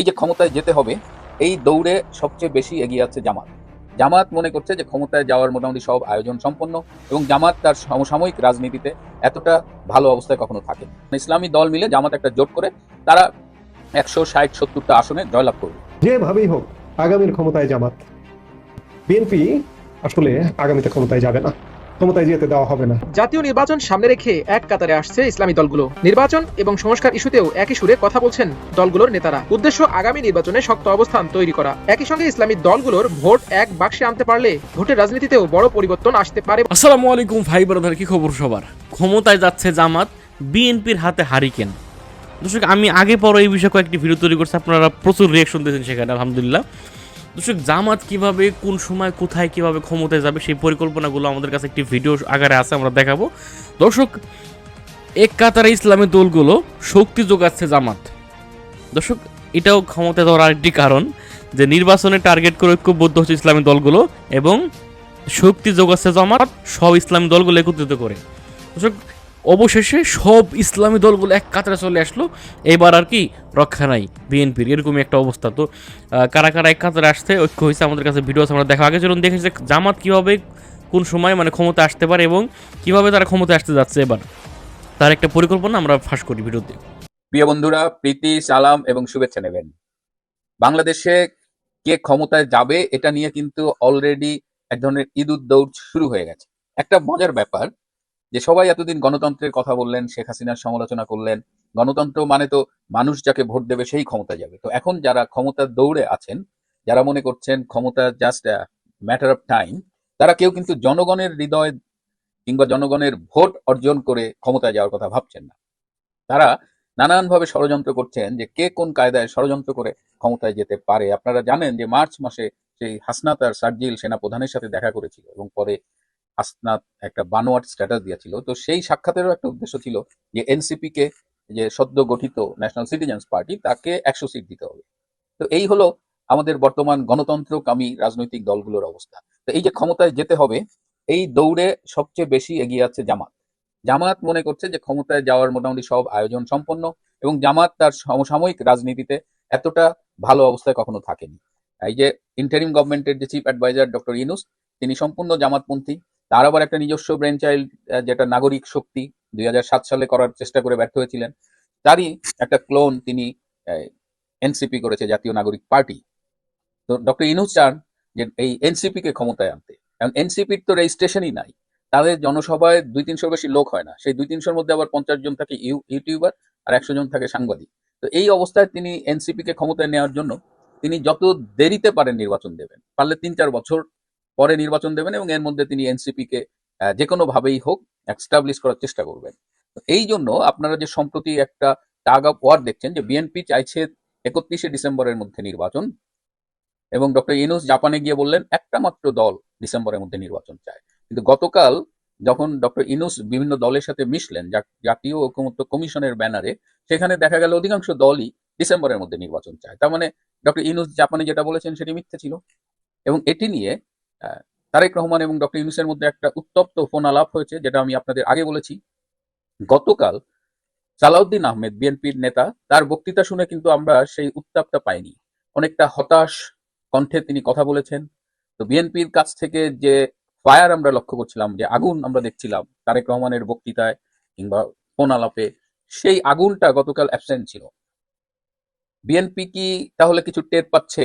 এই যে ক্ষমতায় যেতে হবে, এই দৌড়ে সবচেয়ে বেশি এগিয়ে আছে জামাত। জামাত মনে করছে যে ক্ষমতায় যাওয়ার মোটামুটি সব আয়োজন সম্পন্ন এবং জামাত তার সমসাময়িক রাজনীতিতে এতটা ভালো অবস্থায় কখনো থাকে ইসলামী দল মিলে জামাত একটা জোট করে তারা একশো ষাট সত্তরটা আসনে জয়লাভ করবে। যেভাবেই হোক, আগামীর ক্ষমতায় জামাত। বিএনপি আসলে আগামীতে ক্ষমতায় যাবে না। ক্ষমতায় যেতে দেওয়া হবে না। জাতীয় নির্বাচন সামনে রেখে এক কাতারে আসছে ইসলামী দলগুলো। নির্বাচন এবং সংস্কার ইস্যুতেও একই সুরে কথা বলছেন দলগুলোর নেতারা। উদ্দেশ্য আগামী নির্বাচনে শক্ত অবস্থান তৈরি করা। একই সঙ্গে ইসলামী দলগুলোর ভোট এক বাক্সে আনতে পারলে ভোটের রাজনীতিতেও বড় পরিবর্তন আসতে পারে। আসসালামু আলাইকুম ভাই ব্রাদার কি খবর সবার? ক্ষমতায় যাচ্ছে জামাত বিএনপির হাতে হারিকেন। দর্শক আমি আগে পরে এই বিষয়ে কয়েকটি ভিডিও তৈরি করছি আপনারা প্রচুর রিয়েকশন দিয়েছেন সেখানে আলহামদুলিল্লাহ। দর্শক, জামাত কীভাবে, কোন সময়, কোথায় কীভাবে ক্ষমতায় যাবে সেই পরিকল্পনাগুলো আমাদের কাছে একটি ভিডিও আকারে আছে, আমরা দেখাবো। দর্শক, এক কাতারে ইসলামী দলগুলো শক্তি যোগাচ্ছে জামাত। দর্শক, এটাও ক্ষমতা যাওয়ার আরেকটি কারণ যে নির্বাচনে টার্গেট করে ঐক্যবদ্ধ হচ্ছে ইসলামী দলগুলো এবং শক্তি যোগাচ্ছে জামাত, সব ইসলামী দলগুলো একত্রিত করে। দর্শক অবশেষে সব ইসলামী দলগুলো এক কাতারে চলে আসলো। এবার আর কি রক্ষা নাই বিএনপির, এরকমই একটা অবস্থা। তো কারা কারা এক কাতারে আসতে ঐক্য হয়েছে আমাদের কাছে ভিডিও আছে, আমরা দেখা। আগে চলুন দেখেছি যে জামাত কীভাবে, কোন সময় মানে ক্ষমতা আসতে পারে এবং কীভাবে তারা ক্ষমতা আসতে যাচ্ছে এবার। তার একটা পরিকল্পনা আমরা ফাঁস করি ভিডিওতে। প্রিয় বন্ধুরা, প্রীতি, সালাম এবং শুভেচ্ছা নেবেন। বাংলাদেশে কে ক্ষমতায় যাবে এটা নিয়ে কিন্তু অলরেডি এক ধরনের ইঁদুর দৌড় শুরু হয়ে গেছে। একটা মজার ব্যাপার যে সবাই এতদিন গণতন্ত্রের কথা বললেন, শেখ হাসিনার সমালোচনা করলেন, গণতন্ত্র মানে তো মানুষ যাকে ভোট দেবে সেই ক্ষমতা যাবে। তো এখন যারা ক্ষমতার দৌড়ে আছেন, যারা মনে করছেন ক্ষমতা জাস্ট ম্যাটার অফ টাইম তারা কেউ কিন্তু জনগণের হৃদয় কিংবা জনগণের ভোট অর্জন করে ক্ষমতায় যাওয়ার কথা ভাবছেন না। তারা নানানভাবে ষড়যন্ত্র করছেন যে কে কোন কায়দায় ষড়যন্ত্র করে ক্ষমতায় যেতে পারে। আপনারা জানেন যে মার্চ মাসে সেই হাসনাত আর সার্জিল সেনা প্রধানের সাথে দেখা করেছিল এবং পরে হাসনাত একটা বানোয়াট স্ট্যাটাস দিয়েছিল। তো সেই সাক্ষাতেরও একটা উদ্দেশ্য ছিল যে এনসিপি কে যে সদ্য গঠিত ন্যাশনাল সিটিজেন্স পার্টি তাকে একশো সিট দিতে হবে। তো এই হলো আমাদের বর্তমান গণতন্ত্রকামী রাজনৈতিক দলগুলোর অবস্থা। তো এই যে ক্ষমতায় যেতে হবে, এই দৌড়ে সবচেয়ে বেশি এগিয়ে আছে জামাত। জামাত মনে করছে যে ক্ষমতায় যাওয়ার মোটামুটি সব আয়োজন সম্পন্ন এবং জামাত তার সমসাময়িক রাজনীতিতে এতটা ভালো অবস্থায় কখনো থাকেনি। এই যে ইন্টারিম গভর্নমেন্টের যে চিফ অ্যাডভাইজার ডক্টর ইনুস তিনি সম্পূর্ণ জামাতপন্থী। তার আবার একটা নিজস্ব ব্রেন চাইল্ড যেটা নাগরিক শক্তি, দুই হাজার সাত সালে করার চেষ্টা করে ব্যর্থ হয়েছিলেন। তারই একটা ক্লোন তিনি এনসিপি করেছে, জাতীয় নাগরিক পার্টি। তো ডক্টর ইনুস চান যে এই এনসিপি কে ক্ষমতায় আনতে। কারণ এনসিপির তো রেজিস্ট্রেশনই নাই। তাদের জনসভায় দুই তিনশোর বেশি লোক হয় না। সেই দুই তিনশোর মধ্যে আবার পঞ্চাশ জন থাকে ইউ- ইউটিউবার আর একশো জন থাকে সাংবাদিক। তো এই অবস্থায় তিনি এনসিপি কে ক্ষমতায় নেওয়ার জন্য তিনি যত দেরিতে পারেন নির্বাচন দেবেন, পারলে তিন চার বছর পরে নির্বাচন দেবেন এবং এর মধ্যে তিনি এনসিপি কে যে কোনো ভাবেই হোক এস্টাবলিশ করার চেষ্টা করবেন। এই জন্য আপনারা যে সম্প্রতি একটা টাগ অফ ওয়ার দেখছেন যে বিএনপি চাইছে একত্রিশে ডিসেম্বরের মধ্যে নির্বাচন এবং ডক্টর ইনুস জাপানে গিয়ে বললেন, একটা মাত্র দল ডিসেম্বরের মধ্যে নির্বাচন চায়। কিন্তু গতকাল যখন ডক্টর ইনুস বিভিন্ন দলের সাথে মিশলেন জাতীয় ঐকমত্য কমিশনের ব্যানারে, সেখানে দেখা গেল অধিকাংশ দলই ডিসেম্বরের মধ্যে নির্বাচন চায়। তার মানে ডক্টর ইনুস জাপানে যেটা বলেছেন সেটি মিথ্যে ছিল। এবং এটি নিয়ে তারেক রহমান এবং ডক্টর ইনুসের মধ্যে একটা উত্তপ্ত ফোন আলাপ হয়েছে, যেটা আমি আপনাদের আগে বলেছি। গতকাল সালাউদ্দিন আহমেদ, বিএনপির নেতা, তার বক্তৃতা শুনে কিন্তু আমরা সেই উত্তাপটা পাইনি। অনেকটা হতাশ কণ্ঠে তিনি কথা বলেছেন। তো বিএনপির কাছ থেকে যে ফায়ার আমরা লক্ষ্য করছিলাম, যে আগুন আমরা দেখছিলাম তারেক রহমানের বক্তৃতায় কিংবা ফোন আলাপে সেই আগুনটা গতকাল অ্যাবসেন্ট ছিল। বিএনপি কি তাহলে কিছু টের পাচ্ছে?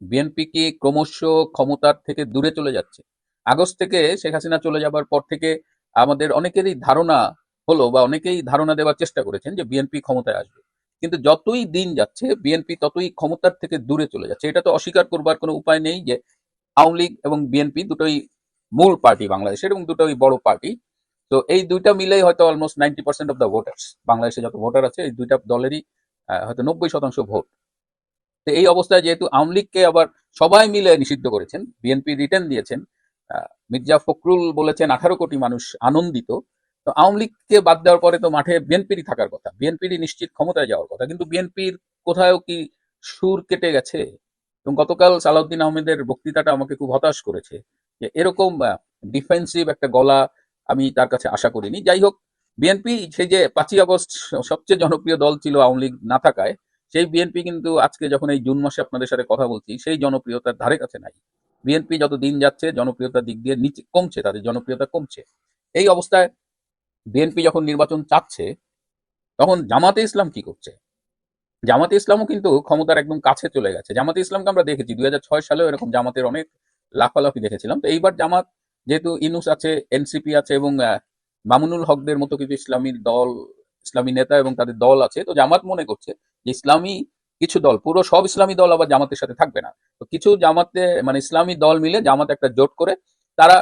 বিএনপি কি ক্রমশ ক্ষমতার থেকে দূরে চলে যাচ্ছে। আগস্ট থেকে শেখ হাসিনা চলে যাবার পর থেকে আমাদের অনেকেরই ধারণা হলো বা অনেকেই ধারণা দেওয়ার চেষ্টা করেছেন যে বিএনপি ক্ষমতায় আসবে। কিন্তু যতই দিন যাচ্ছে বিএনপি ততই ক্ষমতার থেকে দূরে চলে যাচ্ছে। এটা তো অস্বীকার করবার কোনো উপায় নেই যে আওয়ামী লীগ এবং বিএনপি দুটোই মূল পার্টি বাংলাদেশের এবং দুটোই বড় পার্টি। তো এই দুইটা মিলেই হয়তো almost ninety percent of the voters বাংলাদেশে যত ভোটার আছে, এই দুইটা দলেরই হয়তো নব্বই শতাংশ ভোট। তো এই অবস্থায় যেহেতু আওয়ামী লীগকে আবার সবাই মিলে নিষিদ্ধ করেছেন বিএনপি রিটার্ন দিয়েছেন মির্জা ফখরুল বলেছেন আঠারো কোটি মানুষ আনন্দিত, তো আওয়ামী লীগকে বাদ দেওয়ার পরে তো মাঠে বিএনপিরই থাকার কথা বিএনপিরই নিশ্চিত ক্ষমতায় যাওয়ার কথা, কিন্তু বিএনপির কোথাও কি সুর কেটে গেছে? এবং গতকাল সালাউদ্দিন আহমেদের বক্তৃতাটা আমাকে খুব হতাশ করেছে, যে এরকম ডিফেন্সিভ একটা গলা আমি তার কাছে আশা করিনি। যাই হোক বিএনপি সেই যে পাঁচই আগস্ট সবচেয়ে জনপ্রিয় দল ছিল আওয়ামী লীগ না থাকায় সেই বিএনপি কিন্তু আজকে যখন এই জুন মাসে আপনাদের সাথে কথা বলছি, সেই জনপ্রিয়তার ধারে কাছে নাই। বিএনপি যত দিন যাচ্ছে, জনপ্রিয়তার দিক দিয়ে নিচে কমছে, তাদের জনপ্রিয়তা কমছে। এই অবস্থায় বিএনপি যখন নির্বাচন চাচ্ছে, তখন জামাতে ইসলাম কি করছে? জামাতে ইসলামও কিন্তু ক্ষমতার একদম কাছে চলে গেছে। জামাতে ইসলামকে আমরা দেখেছি, দুই হাজার ছয় সালেও এরকম জামাতের অনেক লাফালাফি দেখেছিলাম। তো এইবার জামাত, যেহেতু ইনুস আছে এনসিপি আছে এবং মামুনুল হকদের মতো কিছু ইসলামী দল, ইসলামী নেতা এবং তাদের দল আছে, তো জামাত মনে করছে যে ইসলামী কিছু দল, পুরো সব ইসলামী দল আবার জামাতের সাথে থাকবে না। তো কিছু জামাতে মানে ইসলামী দল মিলে জামাত একটা জোট করে তারা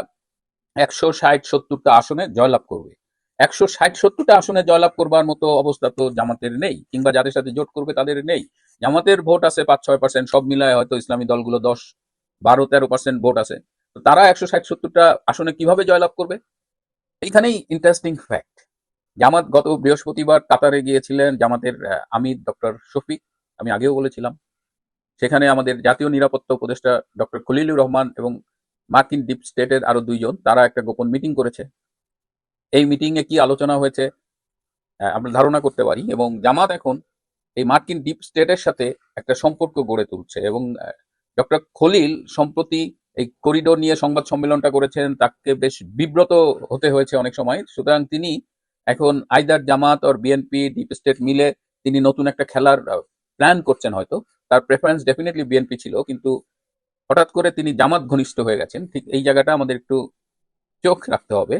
একশো ষাট সত্তরটা আসনে জয়লাভ করবে। একশো ষাট সত্তরটা আসনে জয়লাভ করবার মতো অবস্থা তো জামাতের নেই, কিংবা যাদের সাথে জোট করবে তাদের নেই। জামাতের ভোট আছে পাঁচ ছয় পার্সেন্ট সব মিলায় হয়তো ইসলামী দলগুলো দশ, বারো, তেরো পার্সেন্ট ভোট আছে। তো তারা একশো ষাট সত্তরটা আসনে কীভাবে জয়লাভ করবে? এইখানেই ইন্টারেস্টিং ফ্যাক্ট জামাত গত বৃহস্পতিবার কাতারে গিয়েছিলেন জামাতের আমির ডক্টর শফিক, আমি আগেও বলেছিলাম। সেখানে আমাদের জাতীয় নিরাপত্তা উপদেষ্টা ডক্টর খলিলুর রহমান এবং মার্কিন ডিপ স্টেটের আরও দুইজন, তারা একটা গোপন মিটিং করেছে। এই মিটিং এ কি আলোচনা হয়েছে আমরা ধারণা করতে পারি এবং জামাত এখন এই মার্কিন ডিপ স্টেটের সাথে একটা সম্পর্ক গড়ে তুলছে এবং ডক্টর খলিল সম্প্রতি এই করিডোর নিয়ে সংবাদ সম্মেলনটা করেছেন, তাকে বেশ বিব্রত হতে হয়েছে অনেক সময়। সুতরাং তিনি এখন আইদার জামাত আর বিএনপি ডিপ স্টেট মিলে তিনি নতুন একটা খেলার প্ল্যান করছেন হয়তো। তার প্রেফারেন্স ডেফিনেটলি বিএনপি ছিল, কিন্তু হঠাৎ করে তিনি জামাত ঘনিষ্ঠ হয়ে গেছেন। ঠিক এই জায়গাটা আমাদের একটু চোখ রাখতে হবে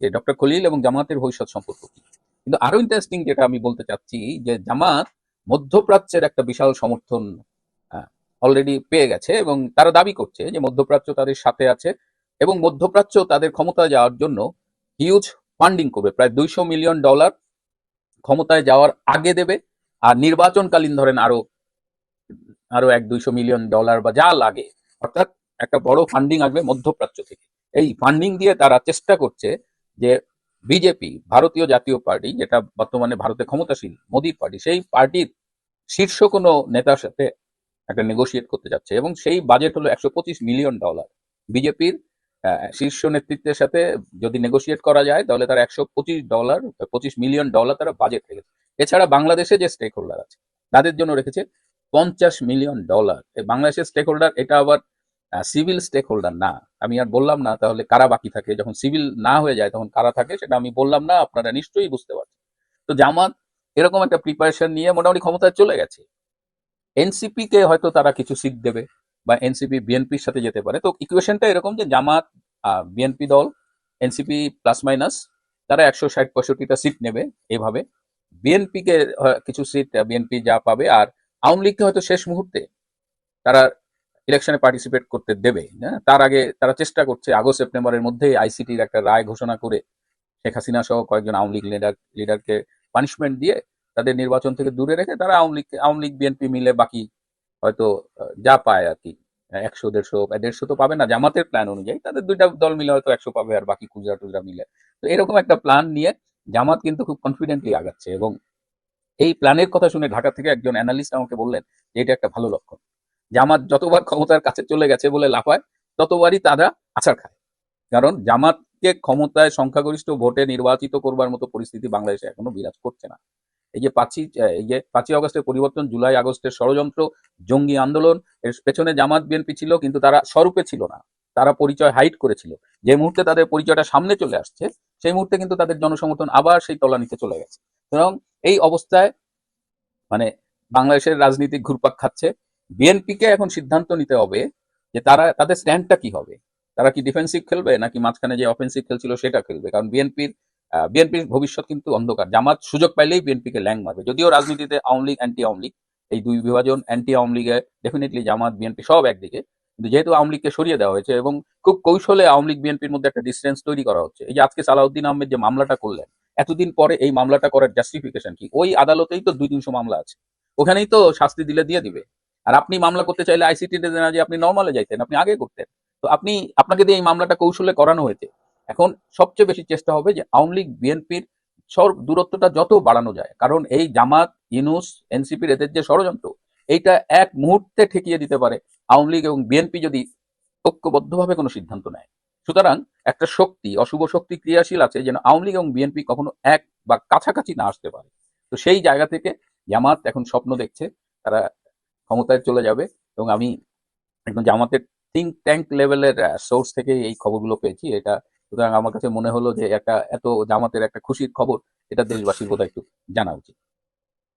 যে ডক্টর খলিল এবং জামাতের ভবিষ্যৎ সম্পর্ক কি। কিন্তু আরও ইন্টারেস্টিং যেটা আমি বলতে চাচ্ছি, যে জামাত মধ্যপ্রাচ্যের একটা বিশাল সমর্থন অলরেডি পেয়ে গেছে এবং তারা দাবি করছে যে মধ্যপ্রাচ্য তাদের সাথে আছে এবং মধ্যপ্রাচ্য তাদের ক্ষমতা যাওয়ার জন্য হিউজ ফান্ডিং করবে। প্রায় দুইশো মিলিয়ন ডলার ক্ষমতায় যাওয়ার আগে দেবে। আর নির্বাচনকালীন ধরেন আরও আরও এক দুইশো মিলিয়ন ডলার বা যা লাগে, অর্থাৎ একটা বড় ফান্ডিং আসবে মধ্যপ্রাচ্য থেকে। এই ফান্ডিং দিয়ে তারা চেষ্টা করছে যে বিজেপি ভারতীয় জাতীয় পার্টি, যেটা বর্তমানে ভারতে ক্ষমতাশীল মোদীর পার্টি, সেই পার্টির শীর্ষ কোনো নেতার সাথে একটা নেগোশিয়েট করতে যাচ্ছে। এবং সেই বাজেট হলো একশো পঁচিশ মিলিয়ন ডলার বিজেপির শীর্ষ নেতৃত্বের সাথে যদি নেগোশিয়েট করা যায়, তাহলে তার একশো পঁচিশ ডলার পঁচিশ মিলিয়ন ডলার তারা বাজেট রেখেছে। এছাড়া বাংলাদেশে যে স্টেক হোল্ডার আছে, তাদের জন্য রেখেছে পঞ্চাশ মিলিয়ন ডলার বাংলাদেশের স্টেক হোল্ডার এটা আবার সিভিল স্টেক হোল্ডার না। আমি আর বললাম না, তাহলে কারা বাকি থাকে? যখন সিভিল না হয়ে যায়, তখন কারা থাকে? সেটা আমি বললাম না, আপনারা নিশ্চয়ই বুঝতে পারছেন। তো জামাত এরকম একটা প্রিপারেশন নিয়ে মোটামুটি ক্ষমতায় চলে গেছে। এনসিপি কে হয়তো তারা কিছু সিট দেবে। বা এনসিপি বিএনপির সাথে যেতে পারে। তো ইকুয়েশনটা এরকম যে জামাত বিএনপি দল এনসিপি প্লাস মাইনাস তারা একশো ষাট পঁয়ষট্টিটা সিট নেবে এইভাবে বিএনপি কে কিছু সিট বিএনপি যা পাবে, আর আওয়ামী লীগকে হয়তো শেষ মুহূর্তে তারা ইলেকশনে পার্টিসিপেট করতে দেবে হ্যাঁ? তার আগে তারা চেষ্টা করছে, আগস্ট, সেপ্টেম্বরের মধ্যে আইসিটির একটা রায় ঘোষণা করে শেখ হাসিনা সহ কয়েকজন আওয়ামী লীগ লিডার লিডারকে পানিশমেন্ট দিয়ে তাদের নির্বাচন থেকে দূরে রেখে তারা আওয়ামী লীগ আওয়ামী লীগ বিএনপি মিলে বাকি হয়তো যা পায় আর কি। একশো, দেড়শো দেড়শো তো পাবে না, জামাতের প্ল্যান অনুযায়ী তাদের দুইটা দল মিলে হয়তো একশো পাবে আর বাকি খুচরা টুজরা মিলে। তো এরকম একটা প্ল্যান নিয়ে জামাত কিন্তু খুব কনফিডেন্টলি আগাচ্ছে এবং এই প্ল্যানের কথা শুনে ঢাকা থেকে একজন অ্যানালিস্ট আমাকে বললেন যে এটা একটা ভালো লক্ষণ। জামাত যতবার ক্ষমতার কাছে চলে গেছে বলে লাফায়, ততবারই তারা আছাড় খায়। কারণ জামাতকে ক্ষমতায় সংখ্যাগরিষ্ঠ ভোটে নির্বাচিত করবার মতো পরিস্থিতি বাংলাদেশে এখনও বিরাজ করছে না। এই যে পাঁচই এই যে পাঁচই আগস্টের পরিবর্তন, জুলাই আগস্টের ষড়যন্ত্র, জঙ্গি আন্দোলন, এর পেছনে জামাত বিএনপি ছিল, কিন্তু তারা স্বরূপে ছিল না। তারা পরিচয় হাইট করেছিল। যে মুহূর্তে তাদের পরিচয়টা সামনে চলে আসছে, সেই মুহূর্তে কিন্তু তাদের জনসমর্থন আবার সেই তলা তলানিতে চলে গেছে। এবং এই অবস্থায় মানে বাংলাদেশের রাজনীতি ঘুরপাক খাচ্ছে। বিএনপি কে এখন সিদ্ধান্ত নিতে হবে যে তারা, তাদের স্ট্যান্ডটা কি হবে? তারা কি ডিফেন্সিভ খেলবে নাকি মাঝখানে যে অফেন্সিভ খেলছিল সেটা খেলবে? কারণ বিএনপির বিএনপির ভবিষ্যৎ কিন্তু অন্ধকার। জামাত সুযোগ পাইলেই বিএনপিকে ল্যাং মারবে। যদিও রাজনীতিতে আওয়ামী লীগ অ্যান্টি আওয়ামী লীগ, এই দুই বিভাজন অ্যান্টি আওয়ামী লীগে ডেফিনেটলি জামাত বিএনপি সব একদিকে। কিন্তু যেহেতু আওয়ামী লীগকে সরিয়ে দেওয়া হয়েছে এবং খুব কৌশলে আওয়ামী লীগ বিএনপির মধ্যে একটা ডিস্টেন্স তৈরি করা হচ্ছে, এই যে আজকে সালাউদ্দিন আহমেদ যে মামলাটা করলেন, এতদিন পরে এই মামলাটা করার জাস্টিফিকেশন কি? ওই আদালতেই তো দুই তিনশো মামলা আছে। ওখানেই তো শাস্তি দিলে দিয়ে দিবে। আর আপনি মামলা করতে চাইলে আইসিটি না যে আপনি নর্মালে যাইতেন, আপনি আগে করতেন। তো আপনি, আপনাকে দিয়ে এই মামলাটা কৌশলে করানো হয়েছে। এখন সবচেয়ে বেশি চেষ্টা হবে যে আওয়ামী লীগ, বিএনপির দূরত্বটা যত বাড়ানো যায়। কারণ এই জামাত ইনুস এনসিপির এদের যে ষড়যন্ত্র, এইটা এক মুহূর্তে ঠেকিয়ে দিতে পারে আওয়ামী লীগ এবং বিএনপি যদি ঐক্যবদ্ধভাবে কোনো সিদ্ধান্ত নেয়। সুতরাং একটা শক্তি, অশুভ শক্তি ক্রিয়াশীল আছে যেন আওয়ামী লীগ এবং বিএনপি কখনো এক বা কাছাকাছি না আসতে পারে। তো সেই জায়গা থেকে জামাত এখন স্বপ্ন দেখছে, তারা ক্ষমতায় চলে যাবে এবং আমি একদম জামাতের থিঙ্ক ট্যাঙ্ক লেভেলের সোর্স থেকে এই খবরগুলো পেয়েছি। এটা সুতরাং আমার কাছে মনে হলো যে একটা এত জামাতের একটা খুশির খবর, এটা দেশবাসীর বোধহয় একটু জানা উচিত।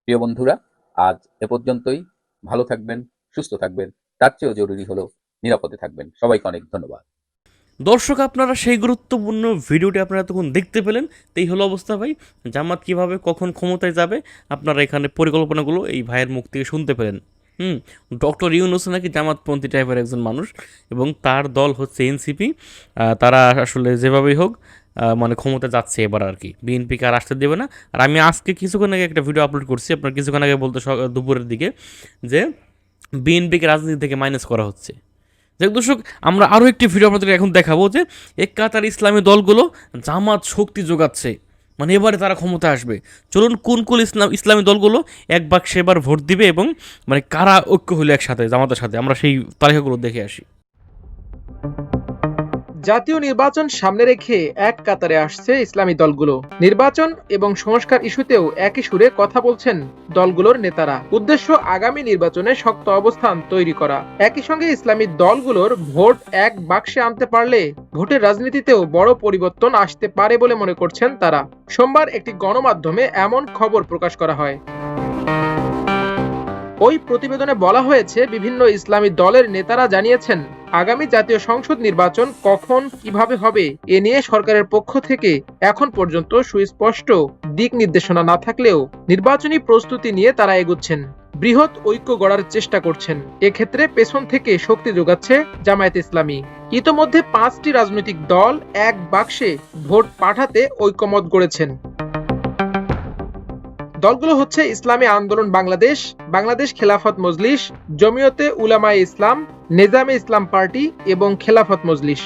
প্রিয় বন্ধুরা, আজ এ পর্যন্তই। ভালো থাকবেন, সুস্থ থাকবেন। তার চেয়েও জরুরি হলো নিরাপদে থাকবেন। সবাইকে অনেক ধন্যবাদ। দর্শক, আপনারা সেই গুরুত্বপূর্ণ ভিডিওটি আপনারা তখন দেখতে পেলেন তো এই হলো অবস্থা ভাই। জামাত কীভাবে, কখন ক্ষমতায় যাবে, আপনারা এখানে পরিকল্পনাগুলো এই ভাইয়ের মুখ থেকে শুনতে পেলেন। হুম, ডক্টর ইউনুস নাকি জামাতপন্থী টাইপের একজন মানুষ এবং তার দল হচ্ছে এনসিপি তারা আসলে যেভাবেই হোক মানে ক্ষমতা যাচ্ছে এবার আর কি। বিএনপিকে আর আসতে দেবে না। আর আমি আজকে কিছুক্ষণ আগে একটা ভিডিও আপলোড করছি, আপনার কিছুক্ষণ আগে বলতে দুপুরের দিকে, যে বিএনপিকে রাজনীতি থেকে মাইনাস করা হচ্ছে। যাক দর্শক, আমরা আরও একটি ভিডিও আপনাদের এখন দেখাবো যে এক কাতার ইসলামী দলগুলো জামাত শক্তি যোগাচ্ছে। মানে এবারে তারা ক্ষমতা আসবে। চলুন কোন কোন ইসলাম, ইসলামী দলগুলো এক বাক্সে এবার ভোট দিবে এবং মানে কারা ঐক্য হলো একসাথে জামাতের সাথে? আমরা সেই তালিকাগুলো দেখে আসি। জাতীয় নির্বাচন সামনে রেখে এক কাতারে আসছে ইসলামী দলগুলো। নির্বাচন এবং সংস্কার ইস্যুতেও একই সুরে কথা বলছেন দলগুলোর নেতারা। উদ্দেশ্য আগামী নির্বাচনে শক্ত অবস্থান তৈরি করা। একই সঙ্গে ইসলামী দলগুলোর ভোট এক বাক্সে আনতে পারলে ভোটের রাজনীতিতেও বড় পরিবর্তন আসতে পারে বলে মনে করছেন তারা। সোমবার একটি গণমাধ্যমে এমন খবর প্রকাশ করা হয়। ওই প্রতিবেদনে বলা হয়েছে, বিভিন্ন ইসলামী দলের নেতারা জানিয়েছেন আগামী জাতীয় সংসদ নির্বাচন কখন, কীভাবে হবে, এ নিয়ে সরকারের পক্ষ থেকে এখন পর্যন্ত সুস্পষ্ট দিক নির্দেশনা না থাকলেও নির্বাচনী প্রস্তুতি নিয়ে তারা এগুচ্ছেন। বৃহৎ ঐক্য গড়ার চেষ্টা করছেন। এক্ষেত্রে পেছন থেকে শক্তি যোগাচ্ছে জামায়াত ইসলামী। ইতোমধ্যে পাঁচটি রাজনৈতিক দল এক বাক্সে ভোট পাঠাতে ঐক্যমত গড়েছেন। দলগুলো হচ্ছে ইসলামী আন্দোলন বাংলাদেশ বাংলাদেশ খেলাফত মজলিশ জমিয়তে উলামায়ে ইসলাম, নিজামে ইসলাম পার্টি এবং খেলাফত মজলিস।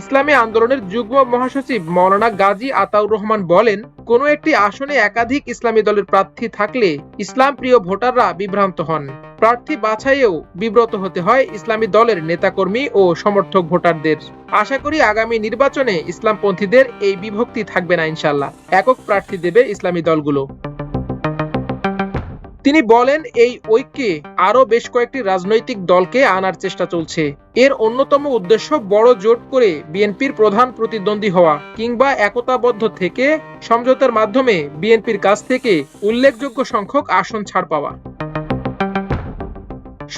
ইসলামী আন্দোলনের যুগ্ম মহাসচিব মৌলানা গাজী আতাউর রহমান বলেন, কোনো একটি আসনে একাধিক ইসলামী দলের প্রার্থী থাকলে ইসলাম প্রিয় ভোটাররা বিভ্রান্ত হন। প্রার্থী বাছাইয়েও বিব্রত হতে হয় ইসলামী দলের নেতাকর্মী ও সমর্থক ভোটারদের। আশা করি আগামী নির্বাচনে ইসলামপন্থীদের এই বিভক্তি থাকবে না ইনশাল্লাহ। একক প্রার্থী দেবে ইসলামী দলগুলো। তিনি বলেন, এই ঐক্যে আরও বেশ কয়েকটি রাজনৈতিক দলকে আনার চেষ্টা চলছে। এর অন্যতম উদ্দেশ্য বড় জোট করে বিএনপির প্রধান প্রতিদ্বন্দ্বী হওয়া কিংবা একতাবদ্ধ থেকে সমঝোতার মাধ্যমে বিএনপির কাছ থেকে উল্লেখযোগ্য সংখ্যক আসন ছাড় পাওয়া।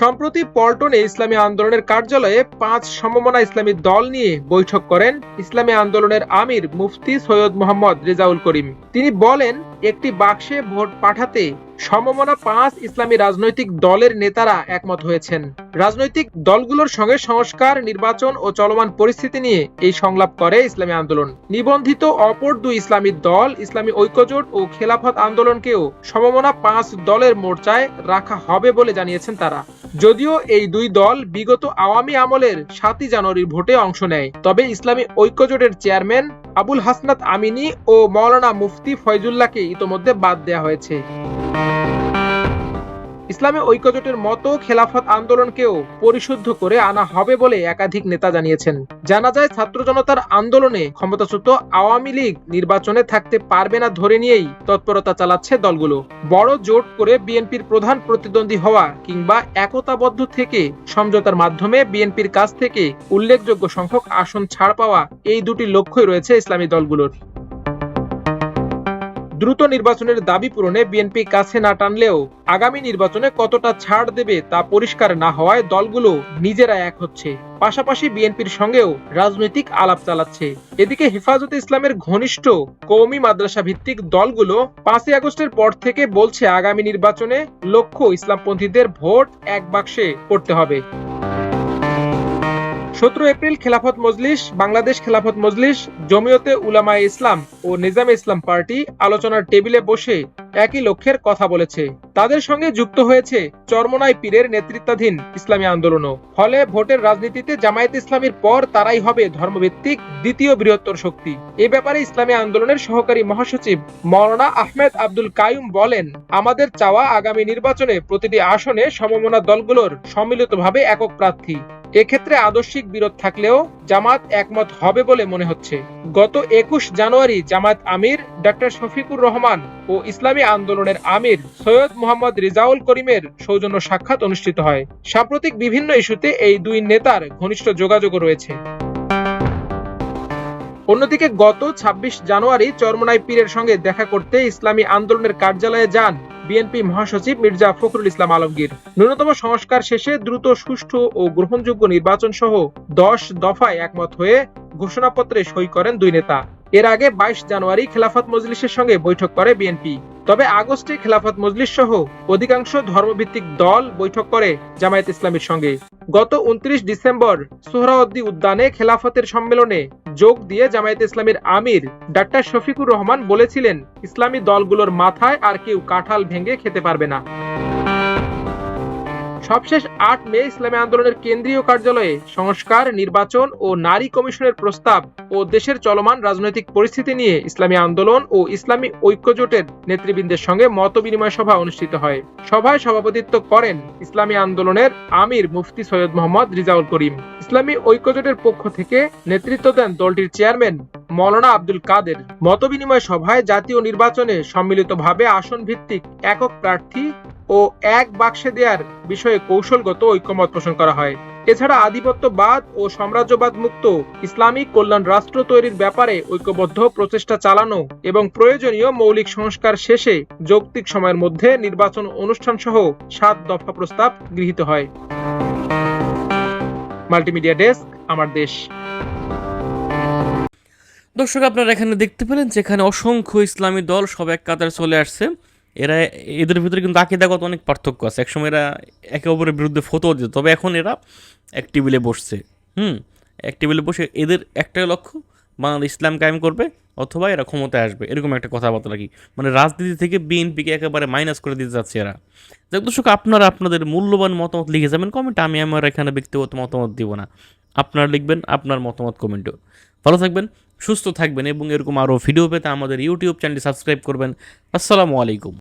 সম্প্রতি পল্টনে ইসলামী আন্দোলনের কার্যালয়ে পাঁচ সমমনা ইসলামী দল নিয়ে বৈঠক করেন ইসলামী আন্দোলনের আমির মুফতি সৈয়দ মোহাম্মদ রেজাউল করিম। তিনি বলেন, একটি বাক্সে ভোট পাঠাতে সমমনা পাঁচ ইসলামী রাজনৈতিক দলের নেতারা একমত হয়েছেন। রাজনৈতিক দলগুলোর সঙ্গে সংস্কার, নির্বাচন ও চলমান পরিস্থিতি নিয়ে এই সংলাপ করে ইসলামী আন্দোলন। নিবন্ধিত অপর দুই ইসলামী দল, ইসলামী ঐক্যজোট ও খেলাফত আন্দোলনকেও সমমনা পাঁচ দলের মোর্চায় রাখা হবে বলে জানিয়েছেন তারা। যদিও এই দুই দল বিগত আওয়ামী আমলের সাতই জানুয়ারির ভোটে অংশ নেয়। তবে ইসলামী ঐক্যজোটের চেয়ারম্যান আবুল হাসনাত আমিনী ও মৌলানা মুফতি ফয়জুল্লাহকে ইতোমধ্যে বাদ দেওয়া হয়েছে। ইসলামী ঐক্যজোটের মতো খেলাফত আন্দোলনকেও পরিশুদ্ধ করে আনা হবে বলে একাধিক নেতা জানিয়েছেন। জানা যায়, ছাত্র জনতার আন্দোলনে ক্ষমতাচ্যুত আওয়ামী লীগ নির্বাচনে থাকতে পারবে না ধরে নিয়েই তৎপরতা চালাচ্ছে দলগুলো। বড় জোট করে বিএনপির প্রধান প্রতিদ্বন্দ্বী হওয়া কিংবা একতাবদ্ধ থেকে সমঝোতার মাধ্যমে বিএনপির কাছ থেকে উল্লেখযোগ্য সংখ্যক আসন ছাড় পাওয়া এই দুটি লক্ষ্যই রয়েছে ইসলামী দলগুলোর। দ্রুত নির্বাচনের দাবি পূরণে বিএনপি কাছে না টানলেও আগামী নির্বাচনে কতটা ছাড় দেবে তা পরিষ্কার না হওয়ায় দলগুলো নিজেরা এক হচ্ছে। পাশাপাশি বিএনপির সঙ্গেও রাজনৈতিক আলাপ চালাচ্ছে। এদিকে হেফাজতে ইসলামের ঘনিষ্ঠ কৌমি মাদ্রাসা ভিত্তিক দলগুলো পাঁচই আগস্টের পর থেকে বলছে আগামী নির্বাচনে লক্ষ্য ইসলামপন্থীদের ভোট এক বাক্সে করতে হবে। সতেরো এপ্রিল খেলাফত মজলিস, বাংলাদেশ খেলাফত মজলিস, জমিয়তে উলামায়ে ইসলাম ও নিজামে ইসলাম পার্টি আলোচনার টেবিলে বসে একই লক্ষ্যের কথা বলেছে। তাদের সঙ্গে যুক্ত হয়েছে চরমনাই পীরের নেতৃত্বাধীন ইসলামী আন্দোলনও। ফলে ভোটের রাজনীতিতে জামায়াত ইসলামীর পর তারাই হবে ধর্মভিত্তিক দ্বিতীয় বৃহত্তর শক্তি। এ ব্যাপারে ইসলামী আন্দোলনের সহকারী মহাসচিব মৌলানা আহমেদ আব্দুল কায়ুম বলেন, আমাদের চাওয়া আগামী নির্বাচনে প্রতিটি আসনে সমমনা দলগুলোর সম্মিলিতভাবে একক প্রার্থী। এক্ষেত্রে আদর্শিক বিরোধ থাকলেও জামাত একমত হবে বলে মনে হচ্ছে। গত একুশ জানুয়ারি জামাত আমির ডক্টর শফিকুর রহমান ও ইসলামী আন্দোলনের আমির সৈয়দ মোহাম্মদ রিজাউল করিমের সৌজন্য সাক্ষাৎ অনুষ্ঠিত হয়। সাম্প্রতিক বিভিন্ন ইস্যুতে এই দুই নেতার ঘনিষ্ঠ যোগাযোগও রয়েছে। অন্যদিকে গত ২৬ জানুয়ারি চরমনাই পীরের সঙ্গে দেখা করতে ইসলামী আন্দোলনের কার্যালয়ে যান বিএনপি মহাসচিব মির্জা ফখরুল ইসলাম আলমগীর। ন্যূনতম সংস্কার শেষে দ্রুত সুষ্ঠু ও গ্রহণযোগ্য নির্বাচন সহ দশ দফায় একমত হয়ে ঘোষণাপত্রে সই করেন দুই নেতা। এর আগে বাইশ জানুয়ারি খেলাফত মজলিসের সঙ্গে বৈঠক করে বিএনপি। তবে আগস্টে খেলাফত মজলিস সহ অধিকাংশ ধর্মভিত্তিক দল বৈঠক করে জামায়াত ইসলামীর সঙ্গে। গত উনত্রিশ ডিসেম্বর সোহরাওয়ার্দী উদ্যানে খেলাফতের সম্মেলনে যোগ দিয়ে জামায়াত ইসলামীর আমির ডাক্তার শফিকুর রহমান বলেছিলেন, ইসলামী দলগুলোর মাথায় আর কেউ কাঁঠাল ভেঙে খেতে পারবে না। সবশেষ আট মে ইসলামী আন্দোলনের কেন্দ্রীয় কার্যালয়ে সংস্কার, নির্বাচন ও নারী কমিশনের প্রস্তাব ও দেশের চলমান রাজনৈতিক পরিস্থিতি নিয়ে ইসলামী আন্দোলন ও ইসলামী ঐক্যজোটের নেতৃবৃন্দের সঙ্গে মত বিনিময় সভা অনুষ্ঠিত হয়। সভায় সভাপতিত্ব করেন ইসলামী আন্দোলনের আমির মুফতি সৈয়দ মোহাম্মদ রিজাউল করিম। ইসলামী ঐক্যজোটের পক্ষ থেকে নেতৃত্ব দেন দলটির চেয়ারম্যান মৌলানা আব্দুল কাদের। মতবিনিময় সভায় জাতীয় নির্বাচনে সম্মিলিতভাবে আসন ভিত্তিক একক প্রার্থী ও এক বাক্সে দেওয়ার বিষয়ে কৌশলগত ঐক্যমত পোষণ করা হয়। এছাড়া আধিপত্যবাদ ও সাম্রাজ্যবাদ মুক্ত ইসলামিক কল্যাণ রাষ্ট্র তৈরির ব্যাপারে ঐক্যবদ্ধ প্রচেষ্টা চালানো এবং প্রয়োজনীয় মৌলিক সংস্কার শেষে যৌক্তিক সময়ের মধ্যে নির্বাচন অনুষ্ঠান সহ সাত দফা প্রস্তাব গৃহীত হয়। মাল্টিমিডিয়া ডেস্ক, আমার দেশ। দর্শক, আপনারা এখানে দেখতে পেলেন যেখানে অসংখ্য ইসলামী দল সব এক কাতারে চলে আসছে। এরা এদের ভিতরে কিন্তু আকিদাগত অনেক পার্থক্য আছে। একসময় এরা একে অপরের বিরুদ্ধে ফটো দিত, তবে এখন এরা এক টেবিলে বসছে। হুম, এক টেবিলে বসে এদের একটাই লক্ষ্য, বাংলাদেশ ইসলাম কায়েম করবে অথবা এরা ক্ষমতায় আসবে। এরকম একটা কথাবার্তা রাখি মানে রাজনীতি থেকে বিএনপিকে একেবারে মাইনাস করে দিতে যাচ্ছে এরা। যাক দর্শক, আপনারা আপনাদের মূল্যবান মতামত লিখে যাবেন কমেন্ট আমি আমার এখানে ব্যক্তিগত মতামত দিব না। আপনারা লিখবেন আপনার মতামত কমেন্টও ভালো থাকবেন, সুস্থ থাকবেন এবং এরকম আরও ভিডিও পেতে আমাদের ইউটিউব চ্যানেলটি সাবস্ক্রাইব করবেন। আসসালামু আলাইকুম।